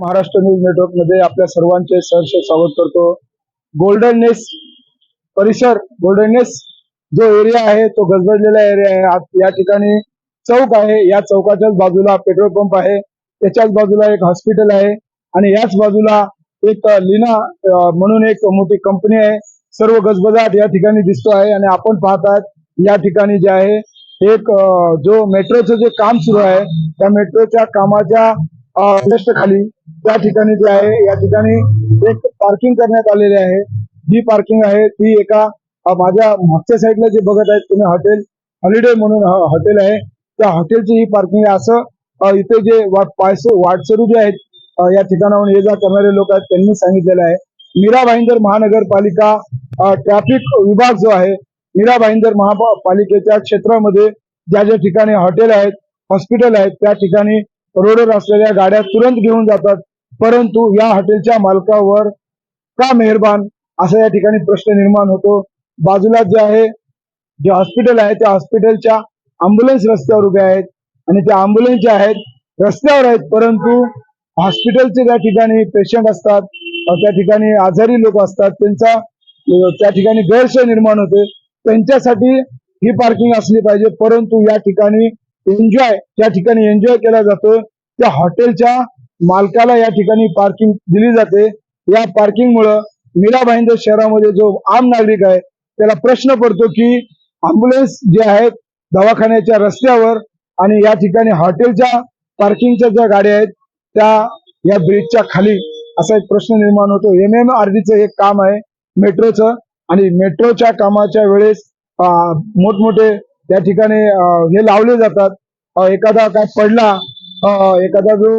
Maharashtra news नेटवर्कमध्ये आपल्या सर्वांचे सहर्ष स्वागत करतो. गोल्डन नेस परिसर गोल्डन नेस जो एरिया आहे तो गजबजलेला एरिया आहे. या ठिकाणी चौक आहे. या चौकाच्याच बाजूला पेट्रोल पंप आहे. त्याच्याच बाजूला एक हॉस्पिटल आहे. आणि याच बाजूला एक लीना म्हणून एक मोठी कंपनी आहे. सर्व गजबजाट या ठिकाणी दिसतो आहे. आणि आपण पाहतात या ठिकाणी जे आहे एक जो मेट्रोचं जे काम सुरू आहे त्या मेट्रोच्या कामाच्या जस्ट खाली त्या ठिकाणी जे आहे या ठिकाणी एक पार्किंग करण्यात आलेली आहे. जी पार्किंग आहे ती एका माझ्या मागच्या साईडला जे बघत आहेत तुम्ही हॉटेल हॉलिडे म्हणून हॉटेल आहे. त्या हॉटेलची ही पार्किंग आहे. असं इथे जे पायसे वाटसरू जे आहेत या ठिकाणाहून ये जा करणारे लोक आहेत त्यांनी सांगितलेलं आहे. मीरा भाईंदर महानगरपालिका ट्रॅफिक विभाग जो आहे मीरा भाईंदर महापालिकेच्या क्षेत्रामध्ये ज्या ज्या ठिकाणी हॉटेल आहेत हॉस्पिटल आहेत त्या ठिकाणी रोडवर असलेल्या गाड्या तुरंत घेऊन जातात. परंतु या हॉटेलच्या मालकावर का मेहरबान? असा या ठिकाणी प्रश्न निर्माण होतो. बाजूला जे आहे जे हॉस्पिटल आहे त्या हॉस्पिटलच्या अँब्युलन्स रस्त्यावर उभे आहेत. आणि त्या अँब्युलन्स ज्या आहेत रस्त्यावर आहेत परंतु हॉस्पिटलचे त्या ठिकाणी पेशंट असतात त्या ठिकाणी आजारी लोक असतात त्यांचा त्या ठिकाणी गैरसोय निर्माण होते. त्यांच्यासाठी ही पार्किंग असली पाहिजे. परंतु या ठिकाणी एन्जॉय त्या ठिकाणी एन्जॉय केला जातो त्या हॉटेलच्या मालकाला या ठिकाणी पार्किंग दिली जाते. या पार्किंग मुळे मीरा भाईंदर शहरामध्ये जो आम नागरिक आहे त्याला प्रश्न पडतो की अँब्युलन्स जे आहेत दवाखान्याच्या रस्त्यावर आणि या ठिकाणी हॉटेलच्या पार्किंगच्या ज्या गाड्या आहेत त्या या ब्रिजच्या खाली असा एक प्रश्न निर्माण होतो. एम एम आर डीचं एक काम आहे मेट्रोचं. आणि मेट्रोच्या कामाच्या वेळेस मोठमोठे त्या ठिकाणी हे लावले जातात. एखादा काय पडला एखादा जो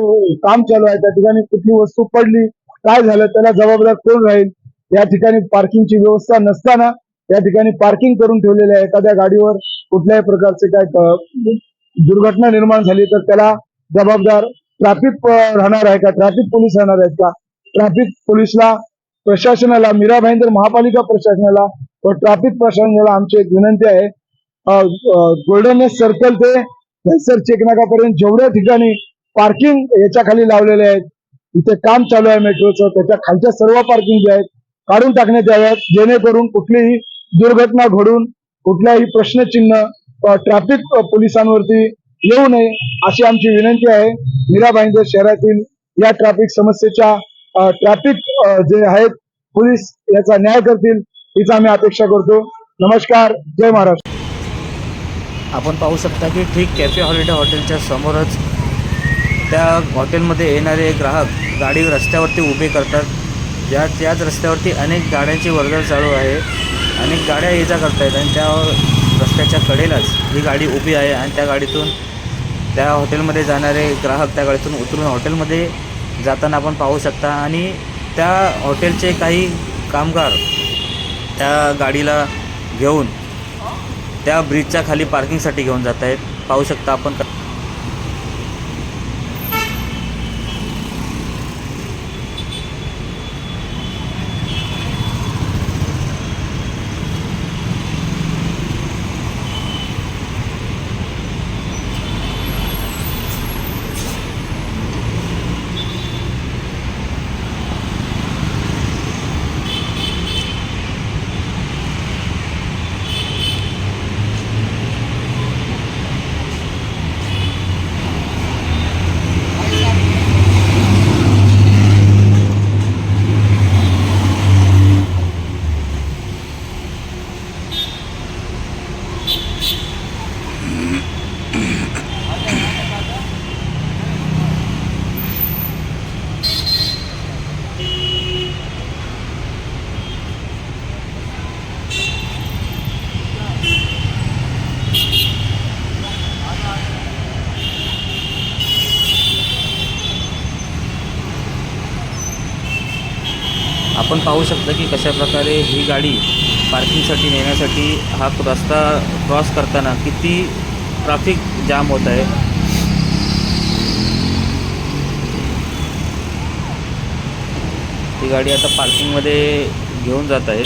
काम चालू आहे त्या ठिकाणी कुठली वस्तू पडली काय झालं त्याला जबाबदार कोण राहील? या ठिकाणी पार्किंगची व्यवस्था नसताना या ठिकाणी पार्किंग करून ठेवलेले आहे. एखाद्या गाडीवर कुठल्याही प्रकारचे काय दुर्घटना निर्माण झाली तर त्याला जबाबदार ट्रॅफिक राहणार आहे का? ट्रॅफिक पोलीस राहणार आहेत का? ट्रॅफिक पोलीसला प्रशासनाला मीरा भाईंदर महापालिका प्रशासनाला व ट्रॅफिक प्रशासनाला आमची एक विनंती आहे गोल्डन सर्कल ते कैसर चेकनाकापर्यंत जेवढ्या ठिकाणी पार्किंग याच्या खाली लावलेले आहेत इथे काम चालू आहे मेट्रोचं त्याच्या खालच्या सर्व पार्किंग जे आहेत काढून टाकण्यात याव्यात जेणेकरून कुठलीही दुर्घटना घडून कुठलाही प्रश्नचिन्ह ट्रॅफिक पोलिसांवरती येऊ नये अशी आमची विनंती आहे. मीरा भाईंदर शहरातील या ट्रॅफिक समस्येच्या ट्रॅफिक जे आहेत पोलीस याचा न्याय करतील हीच आम्ही अपेक्षा करतो. नमस्कार जय महाराष्ट्र. आपण पाहू शकता की ठीक कॅफे हॉलिडे हॉटेलच्या समोरच त्या हॉटेलमध्ये येणारे ग्राहक गाडी रस्त्यावरती उभे करतात. ज्या त्याच रस्त्यावरती अनेक गाड्यांची वर्दळ चालू आहे. अनेक गाड्या ये जा करत आहेत आणि त्या रस्त्याच्या कडेलाच ही गाडी उभी आहे आणि त्या गाडीतून त्या हॉटेलमध्ये जाणारे ग्राहक त्या गाडीतून उतरून हॉटेलमध्ये जाताना आपण पाहू शकता आणि त्या हॉटेलचे काही कामगार त्या गाडीला घेऊन त्या ब्रिजच्या खाली पार्किंगसाठी घेऊन जात आहेत पाहू शकता आपण आपण पाहू शकता की कशा प्रकारे ही गाडी पार्किंगसाठी नेण्यासाठी हा रस्ता क्रॉस करताना किती ट्रॅफिक जाम होत आहे. ही गाडी आता पार्किंगमध्ये घेऊन जात आहेत.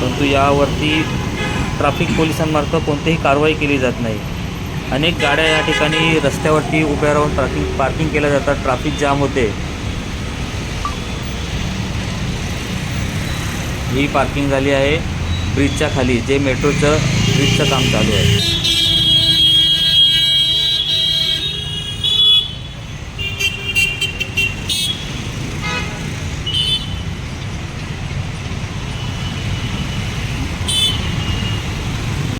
परंतु यावरती ट्रॅफिक पोलिसांमार्फत कोणतीही कारवाई केली जात नाही. अनेक गाड्या या ठिकाणी रस्त्यावरती उभ्या राहून ट्राफिक पार्किंग केल्या जातात. ट्रॅफिक जाम होते. ही पार्किंग झाली आहे ब्रिजच्या खाली जे मेट्रोचं ब्रिजचं काम चालू आहे.